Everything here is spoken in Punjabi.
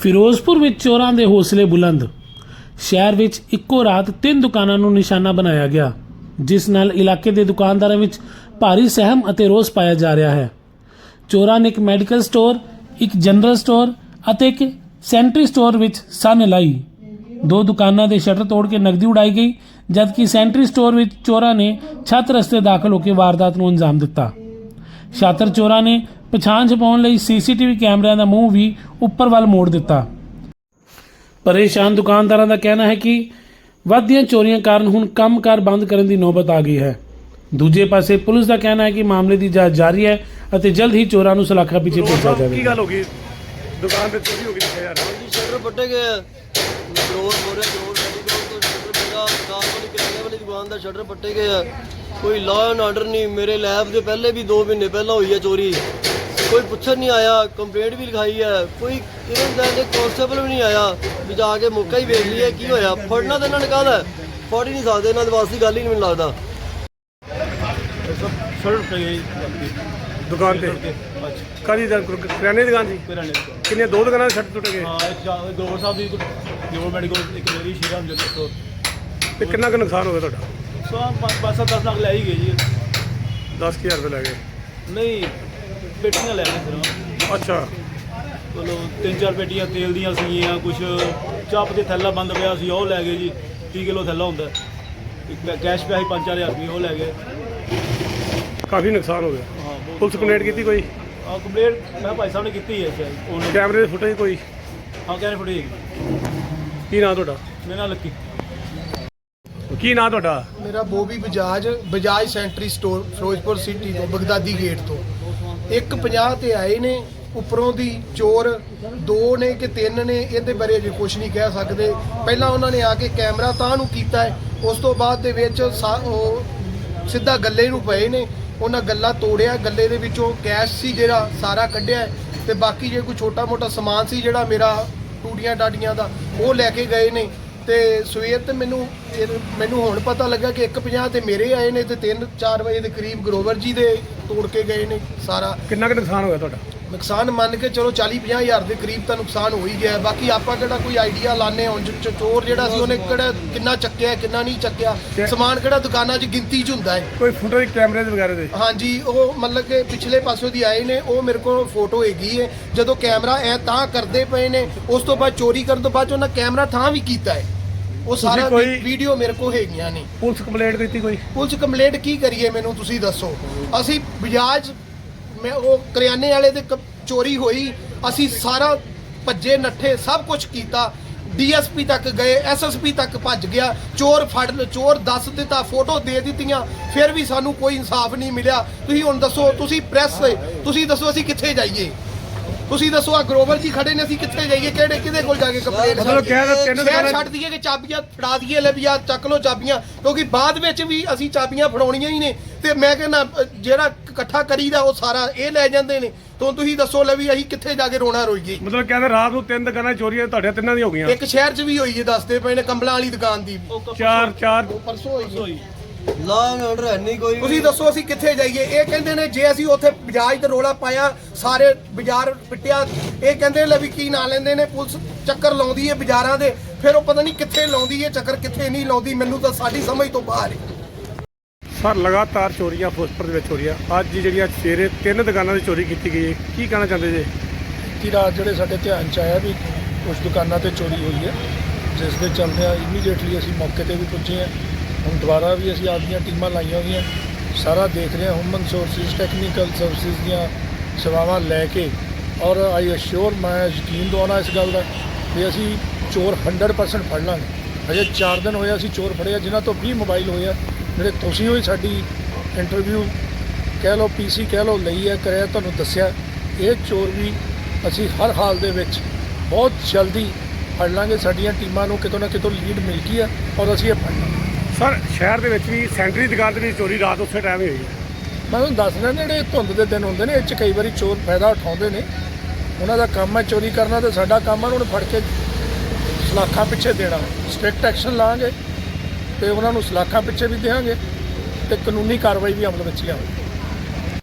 ਫਿਰੋਜ਼ਪੁਰ ਵਿੱਚ ਚੋਰਾਂ ਦੇ ਹੌਸਲੇ ਬੁਲੰਦ। ਸ਼ਹਿਰ ਵਿੱਚ ਇੱਕੋ ਰਾਤ ਤਿੰਨ ਦੁਕਾਨਾਂ ਨੂੰ ਨਿਸ਼ਾਨਾ ਬਣਾਇਆ ਗਿਆ, ਜਿਸ ਨਾਲ ਇਲਾਕੇ ਦੇ ਦੁਕਾਨਦਾਰਾਂ ਵਿੱਚ ਭਾਰੀ ਸਹਿਮ ਅਤੇ ਰੋਸ ਪਾਇਆ ਜਾ ਰਿਹਾ ਹੈ। ਚੋਰਾਂ ਨੇ ਇੱਕ ਮੈਡੀਕਲ ਸਟੋਰ, ਇੱਕ ਜਨਰਲ ਸਟੋਰ ਅਤੇ ਇੱਕ ਸੈਂਟਰੀ ਸਟੋਰ ਵਿੱਚ ਸੰਨ ਲਾਈ। ਦੋ ਦੁਕਾਨਾਂ ਦੇ ਸ਼ਟਰ ਤੋੜ ਕੇ ਨਕਦੀ ਉਡਾਈ ਗਈ, ਜਦਕਿ ਸੈਂਟਰੀ ਸਟੋਰ ਵਿੱਚ ਚੋਰਾਂ ਨੇ ਛੱਤ ਰਸਤੇ ਦਾਖਲ ਹੋ ਕੇ ਵਾਰਦਾਤ ਨੂੰ ਅੰਜਾਮ ਦਿੱਤਾ। ਛਾਤਰ ਚੋਰਾਂ ਨੇ ਪਛਾਣ ਛਪਾਉਣ ਲਈ ਸੀਸੀਟੀਵੀ ਕੈਮਰਿਆਂ ਦਾ ਮੂੰਹ ਵੀ ਉੱਪਰ ਵੱਲ ਮੋੜ ਦਿੱਤਾ। ਪਰੇਸ਼ਾਨ ਦੁਕਾਨਦਾਰਾਂ ਦਾ ਕਹਿਣਾ ਹੈ ਕਿ ਵੱਧਦੀਆਂ ਚੋਰੀਆਂ ਕਾਰਨ ਹੁਣ ਕੰਮਕਾਰ ਬੰਦ ਕਰਨ ਦੀ ਨੌਬਤ ਆ ਗਈ ਹੈ। ਦੂਜੇ ਪਾਸੇ ਪੁਲਿਸ ਦਾ ਕਹਿਣਾ ਹੈ ਕਿ ਮਾਮਲੇ ਦੀ ਜਾਂਚ ਜਾਰੀ ਹੈ ਅਤੇ ਜਲਦ ਹੀ ਚੋਰਾਂ ਨੂੰ ਸਲਾਖਾ ਪਿੱਛੇ ਭੇਜਿਆ ਕੀ ਜਾਵੇਗਾ। ਗੱਲ ਹੋ ਗਈ? ਦੁਕਾਨ ਤੇ ਚੋਰੀ ਹੋ ਗਈ ਦੱਸਿਆ ਯਾਰ? ਜੀ ਸ਼ਟਰ ਪੱਟੇ ਗਏ ਗਰੋਰ ਬੋਰੇ ਗਰੋਰ ਮੈਡੀਕਲ ਤੋਂ ਸ਼ਟਰ ਪੱਟਾ ਕਾਰ ਵਾਲੀ ਕਿਰਾਣੇ ਵਾਲੀ ਦੁਕਾਨ ਦਾ ਸ਼ਟਰ ਪੱਟੇ ਗਏ ਆ। ਕੋਈ ਲਾਅ ਐਂਡ ਆਰਡਰ ਨਹੀਂ। ਮੇਰੇ ਲੈਬ ਦੇ ਪਹਿਲੇ ਵੀ 2 ਮਹੀਨੇ ਪਹਿਲਾਂ ਹੋਈ ਹੈ ਚੋਰੀ। ਕੋਈ ਪੁੱਛਣ ਨਹੀਂ ਆਇਆ ਕੰਪਲੇਂਟ ਵੀ ਲਿਖਾਈ ਹੈ ਕੋਈ ਇਹਨਾਂ ਦਾ ਦੇ ਕਾਂਸਟੇਬਲ ਵੀ ਨਹੀਂ ਆਇਆ ਵੀ ਜਾ ਕੇ ਮੌਕਾ ਹੀ ਵੇਖ ਲਈਏ ਕੀ ਹੋਇਆ? ਫੜਨਾ ਤਾਂ ਇਹਨਾਂ ਨੇ ਕਾਹਦਾ? ਫੜ ਹੀ ਨਹੀਂ ਸਕਦੇ ਇਹਨਾਂ ਦੇ ਵਾਸਤੇ ਗੱਲ ਹੀ ਨਹੀਂ ਮੈਨੂੰ ਲੱਗਦਾ। ਗਈ ਦੁਕਾਨ ਤੇ। ਅੱਛਾ ਕਾਦੀ ਦਾ ਦੁਕਾਨ ਕਿਰਾਣੇ ਦੀ ਦੁਕਾਨ। ਕਿੰਨੇ ਦੋ ਦੁਕਾਨਾਂ ਦੇ ਛੱਟ ਟੁੱਟ ਗਏ? ਹਾਂ ਇੱਕ ਜਾ- ਗਰੋਵਰ ਸਾਹਿਬ ਦੀ ਗਰੋਵਰ ਮੈਡੀਕਲ ਇੱਕ ਮੇਰੀ ਸ਼ੀਰਾਮ ਜਨਰਲ ਸਟੋਰ ਤੇ। ਕਿੰਨਾ ਕੁ ਨੁਕਸਾਨ ਹੋ ਗਿਆ ਤੁਹਾਡਾ? ਸੋ ਆ ਪੰਜ ਪੰਜ ਸੱਤ ਦਸ ਲੱਖ ਲੈ ਹੀ ਗਏ ਜੀ। 10000 ਰੁਪਏ ਲੈ ਗਏ। ਨਹੀਂ ਪੇਟੀਆਂ ਲੈ ਸਿਰ। ਅੱਛਾ। ਚਲੋ ਤਿੰਨ ਚਾਰ ਪੇਟੀਆਂ ਤੇਲ ਦੀਆਂ ਸੀਗੀਆਂ ਕੁਝ ਚਾਪ ਦੇ ਥੈਲਾ ਬੰਦ ਪਿਆ ਸੀ ਉਹ ਲੈ ਗਏ ਜੀ 30 ਕਿਲੋ ਥੈਲਾ ਹੁੰਦਾ। ਇੱਕ ਕੈਸ਼ ਪਿਆ ਸੀ 5-4000 ਰੁਪਏ ਉਹ ਲੈ ਗਏ। ਕਾਫੀ ਨੁਕਸਾਨ ਹੋ ਗਿਆ। ਹਾਂ ਪੁਲਿਸ ਕੰਪਲੇਂਟ ਕੀਤੀ ਕੋਈ? ਹਾਂ ਕੰਪਲੇਂਟ ਮੈਂ ਭਾਈ ਸਾਹਿਬ ਨੇ ਕੀਤੀ ਹੈ ਸ਼ਾਇਦ ਉਹਨੇ। ਕੈਮਰੇ ਦੇ ਫੁਟੇਜ ਕੋਈ? ਹਾਂ ਕਹਿੰਦੇ ਫੜੀ ਕੀ ਨਾਂ ਤੁਹਾਡਾ? ਮੇਰੇ ਨਾਲ ਲੱਕੀ। ਕੀ ਨਾਂ ਤੁਹਾਡਾ? ਮੇਰਾ Bobby Bajaj Bajaj sanitary store Ferozepur city ਤੋਂ ਬਗਦਾਦੀ ਗੇਟ ਤੋਂ। 150 ਤੇ ਆਏ ਨੇ, ਉੱਪਰੋਂ ਦੀ ਚੋਰ ਦੋ ਨੇ ਕਿ ਤਿੰਨ ਨੇ, ਇਹਦੇ ਬਾਰੇ ਅਜੇ ਕੁਝ ਨਹੀਂ ਕਹਿ ਸਕਦੇ। ਪਹਿਲਾਂ ਉਹਨਾਂ ਨੇ ਆ ਕੇ ਕੈਮਰਾ ਤਾਂ ਨੂੰ ਕੀਤਾ ਹੈ, ਉਸ ਤੋਂ ਬਾਅਦ ਦੇ ਵਿੱਚ ਸਾ- ਸਿੱਧਾ ਗੱਲੇ ਨੂੰ ਪਏ ਨੇ, ਉਹਨਾਂ ਗੱਲਾ ਤੋੜਿਆ, ਗੱਲੇ ਦੇ ਵਿੱਚੋਂ ਕੈਸ਼ ਸੀ ਜਿਹੜਾ, ਸਾਰਾ ਕੱਢਿਆ ਹੈ, ਤੇ ਬਾਕੀ ਜੇ ਕੋਈ ਛੋਟਾ ਮੋਟਾ ਸਮਾਨ ਸੀ ਜਿਹੜਾ ਮੇਰਾ ਟੂਟੀਆਂ ਟਾਟੀਆਂ ਦਾ, ਉਹ ਲੈ ਕੇ ਗਏ ਨੇ। ਤੇ ਸਵੇਰ ਤੇ ਮੈਨੂੰ ਮੈਨੂੰ ਹੁਣ ਪਤਾ ਲੱਗਾ ਕਿ 150 ਤੇ ਮੇਰੇ ਆਏ ਨੇ ਤੇ 3-4 ਵਜੇ ਦੇ ਕਰੀਬ ਗਰੋਵਰ ਜੀ ਦੇ ਤੋੜ ਕੇ ਗਏ ਨੇ ਸਾਰਾ। ਕਿੰਨਾ ਕੁ ਨੁਕਸਾਨ ਹੋ ਗਿਆ ਤੁਹਾਡਾ? ਨੁਕਸਾਨ ਮੰਨ ਕੇ ਚਲੋ 40-50 ਹਜ਼ਾਰ ਦੇ ਕਰੀਬ ਤਾਂ ਨੁਕਸਾਨ ਹੋ ਹੀ ਗਿਆ। ਬਾਕੀ ਆਪਾਂ ਕਿਹੜਾ ਕੋਈ ਆਈਡੀਆ ਲਾਣੇ ਹੁਣ ਚ- ਚੋਰ ਜਿਹੜਾ ਸੀ ਉਹਨੇ ਕਿਹੜਾ ਕਿੰਨਾ ਚੱਕਿਆ ਕਿੰਨਾ ਨਹੀਂ ਚੱਕਿਆ ਤੇ- ਸਮਾਨ ਕਿਹੜਾ ਦੁਕਾਨਾਂ 'ਚ ਗਿਣਤੀ 'ਚ ਹੁੰਦਾ ਹੈ। ਕੋਈ ਫੁਟੇਜ ਕੈਮਰੇ ਦੇ ਵਗੈਰਾ ਦੇ? ਹਾਂਜੀ ਉਹ ਮਤਲਬ ਕਿ ਪਿਛਲੇ ਪਾਸੋਂ ਦੀ ਆਏ ਨੇ ਉਹ ਮੇਰੇ ਕੋਲ ਫੋਟੋ ਹੈਗੀ ਹੈ। ਜਦੋਂ ਕੈਮਰਾ ਐ ਤਾਂ ਕਰਦੇ ਪਏ ਨੇ ਉਸ ਤੋਂ ਬਾਅਦ ਚੋਰੀ ਕਰਨ ਤੋਂ ਬਾਅਦ 'ਚ ਉਹਨਾਂ ਕੈਮਰਾ ਥਾਂ ਵੀ ਕੀਤਾ ਹੈ। ਉਹ ਸਾਰਾ ਕੋਈ- ਵੀਡੀਓ ਮੇਰੇ ਕੋਲ ਹੈਗੀਆਂ ਨੇ। ਪੁਲਿਸ ਕੰਪਲੇਂਟ ਕੀਤੀ ਕੋਈ? ਪੁਲਿਸ ਕੰਪਲੇਂਟ ਕੀ ਕਰੀਏ ਮੈਨੂੰ ਤੁਸੀਂ ਦੱਸੋ। ਅਸੀਂ ਬਜਾਜ ਮੈਂ ਉਹ ਕਰਿਆਨੇ ਵਾਲੇ ਦੇ ਕ- ਚੋਰੀ ਹੋਈ ਅਸੀਂ ਸਾਰਾ ਭੱਜੇ ਨੱਠੇ ਸਭ ਕੁਝ ਕੀਤਾ। ਡੀਐਸਪੀ ਤੱਕ ਗਏ ਐਸਐਸਪੀ ਤੱਕ ਭੱਜ ਗਿਆ। ਚੋਰ ਫੜ ਲ- ਚੋਰ ਦੱਸ ਦਿੱਤਾ ਫੋਟੋ ਦੇ ਦਿੱਤੀਆਂ। ਫਿਰ ਵੀ ਸਾਨੂੰ ਕੋਈ ਇਨਸਾਫ ਨਹੀਂ ਮਿਲਿਆ। ਤੁਸੀਂ ਹੁਣ ਦੱਸੋ ਤੁਸੀਂ ਪ੍ਰੈਸ ਤੁਸੀਂ ਦੱਸੋ ਅਸੀਂ ਕਿੱਥੇ ਜਾਈਏ? ਤੁਸੀਂ ਦੱਸੋ ਆ ਗਰੋਵਰ ਜੀ ਖੜੇ ਨੇ ਅਸੀਂ ਕਿੱਥੇ ਜਾਈਏ ਕਿਹੜੇ ਕਿਹਦੇ ਕੋਲ ਜਾ ਕੇ ਕੰਪਲੇਂਟ ਮਤਲਬ ਕਹਿ ਰਹੇ ਤਿੰਨ ਸ਼ਹਿਰ ਛੱਡ ਦਈਏ ਕਿ ਚਾਬੀਆਂ ਫੜਾ ਦਈਏ ਲੈ ਵੀ ਆ ਚੱਕ ਲਓ ਚਾਬੀਆਂ ਕਿਉਂਕਿ ਬਾਅਦ ਵਿੱਚ ਵੀ ਅਸੀਂ ਚਾਬੀਆਂ ਫੜਾਉਣੀਆਂ ਹੀ ਨੇ। ਤੇ ਮੈਂ ਕਹਿੰਦਾ ਜਿਹੜਾ ਇਕੱਠਾ ਕਰੀਦਾ ਉਹ ਸਾਰਾ ਇਹ ਲੈ ਜਾਂਦੇ ਨੇ। ਤੋਂ ਤੁਸੀਂ ਦੱਸੋ ਲੈ ਵੀ ਅਸੀਂ ਕਿੱਥੇ ਜਾ ਕੇ ਰੋਣਾ ਰੋਈਏ। ਮਤਲਬ ਕਹਿੰਦੇ ਰਾਤ ਨੂੰ ਤਿੰਨ ਦੁਕਾਨਾਂ ਚੋਰੀਆਂ ਤੁਹਾਡੇ ਤਿੰਨਾਂ ਦੀਆਂ ਹੋ ਗਈਆਂ। ਇੱਕ ਸ਼ਹਿਰ 'ਚ ਵੀ ਹੋਈ ਹੈ ਦੱਸਦੇ ਪਏ ਨੇ ਕੰਬਲਾਂ ਵਾਲੀ ਦੁਕਾਨ ਦੀ ਚਾਰ ਚਾਰ ਪਰਸੋਂ ਹੋਈ। ਐਂਡ ਆਰਡਰ ਹੈ ਨਹੀਂ ਕੋਈ ਤੁਸੀਂ ਦੱਸੋ ਅਸੀਂ ਕਿੱਥੇ ਜਾਈਏ? ਇਹ ਕਹਿੰਦੇ ਨੇ ਜੇ ਅਸੀਂ ਉੱਥੇ ਬਜਾਜ ਤੇ ਰੋਲਾ ਪਾਇਆ ਸਾਰੇ ਬਾਜ਼ਾਰ ਪਿੱਟਿਆ ਇਹ ਕਹਿੰਦੇ ਲੈ ਵੀ ਕੀ ਨਾਂ ਲੈਂਦੇ ਨੇ ਪੁਲਿਸ ਚੱਕਰ ਲਾਉਂਦੀ ਹੈ ਬਾਜ਼ਾਰਾਂ ਦੇ ਫਿਰ ਉਹ ਪਤਾ ਨਹੀਂ ਕਿੱਥੇ ਲਾਉਂਦੀ ਹੈ ਚੱਕਰ ਕਿੱਥੇ ਨਹੀਂ ਲਾਉਂਦੀ ਮੈਨੂੰ ਤਾਂ ਸਾਡੀ ਸਮਝ ਤੋਂ ਬਾਹਰ ਹੈ। ਸਰ ਲਗਾਤਾਰ ਚੋਰੀਆਂ ਫਿਰੋਜ਼ਪੁਰ ਦੇ ਵਿੱਚ ਹੋ ਰਹੀਆਂ ਅੱਜ ਹੀ ਜਿਹੜੀਆਂ ਸਵੇਰੇ ਤਿੰਨ ਦੁਕਾਨਾਂ ਦੀ ਚੋਰੀ ਕੀਤੀ ਗਈ ਹੈ। ਕੀ ਕਹਿਣਾ ਚਾਹੁੰਦੇ ਜੀ? ਬੀਤੀ ਰਾਤ ਜਿਹੜੇ ਸਾਡੇ ਧਿਆਨ ਚ ਆਇਆ ਵੀ ਕੁਝ ਦੁਕਾਨਾਂ ਤੇ ਚੋਰੀ ਹੋਈ ਹੈ ਜਿਸ ਦੇ ਚੱਲਦਿਆਂ ਇਮੀਡੀਏਟਲੀ ਅਸੀਂ ਮੌਕੇ ਤੇ ਵੀ ਪੁੱਜੇ ਹਾਂ। ਹੁਣ ਦੁਬਾਰਾ ਵੀ ਅਸੀਂ ਆਪਦੀਆਂ ਟੀਮਾਂ ਲਾਈਆਂ ਹੋਈਆਂ, ਸਾਰਾ ਦੇਖ ਰਹੇ ਹਾਂ ਹਿਊਮਨ ਸੋਰਸਿਸ ਟੈਕਨੀਕਲ ਸਰਵਿਸਿਜ਼ ਦੀਆਂ ਸੇਵਾਵਾਂ ਲੈ ਕੇ। ਔਰ ਆਈ ਅਸ਼ੋਰ ਮੈਂ ਯਕੀਨ ਦਵਾਉਣਾ ਇਸ ਗੱਲ ਦਾ ਵੀ ਅਸੀਂ ਚੋਰ 100% ਫੜ ਲਾਂਗੇ। ਅਜੇ 4 ਦਿਨ ਹੋਏ ਅਸੀਂ ਚੋਰ ਫੜਿਆ ਆ ਜਿਨ੍ਹਾਂ ਤੋਂ 20 ਮੋਬਾਈਲ ਹੋਏ ਆ, ਜਿਹੜੇ ਤੁਸੀਂ ਹੋਈ ਸਾਡੀ ਇੰਟਰਵਿਊ ਕਹਿ ਲਓ ਪੀਸੀ ਕਹਿ ਲਓ, ਲਈ ਹੈ, ਕਰਿਆ, ਤੁਹਾਨੂੰ ਦੱਸਿਆ, ਇਹ ਚੋਰ ਵੀ ਅਸੀਂ ਹਰ ਹਾਲ ਦੇ ਵਿੱਚ ਬਹੁਤ ਜਲਦੀ ਫੜ ਲਾਂਗੇ। ਸਾਡੀਆਂ ਟੀਮਾਂ ਨੂੰ ਕਿਤੋਂ ਨਾ ਕਿਤੋਂ ਲੀਡ ਮਿਲ ਗਈ ਆ ਔਰ ਅਸੀਂ ਇਹ ਫੜ ਲਾਂਗੇ। ਸਰ, ਸ਼ਹਿਰ ਦੇ ਵਿੱਚ ਵੀ, ਸੈਂਟਰੀ ਦੁਕਾਨ ਤੇ ਵੀ ਚੋਰੀ ਰਾਤ ਉਸੇ ਟਾਈਮ ਹੀ ਹੋਈ ਹੈ। ਮੈਂ ਤੁਹਾਨੂੰ ਦੱਸ ਰਿਹਾ ਜਿਹੜੇ ਧੁੰਦ ਦੇ ਦਿਨ ਹੁੰਦੇ ਨੇ, ਇਹ 'ਚ ਕਈ ਵਾਰੀ ਚੋਰ ਫਾਇਦਾ ਉਠਾਉਂਦੇ ਨੇ। ਉਹਨਾਂ ਦਾ ਕੰਮ ਹੈ ਚੋਰੀ ਕਰਨਾ ਤੇ ਸਾਡਾ ਕੰਮ ਹੈ ਉਹਨਾਂ ਨੂੰ ਫੜ ਕੇ ਸਲਾਖਾਂ ਪਿੱਛੇ ਦੇਣਾ। ਸਟ੍ਰਿਕਟ ਐਕਸ਼ਨ ਲਾਂਗੇ ਤੇ ਉਹਨਾਂ ਨੂੰ ਸਲਾਖਾਂ ਪਿੱਛੇ ਵੀ ਦੇਵਾਂਗੇ ਤੇ ਕਾਨੂੰਨੀ ਕਾਰਵਾਈ ਵੀ ਅਮਲ ਵਿੱਚ ਲਿਆਵਾਂਗੇ।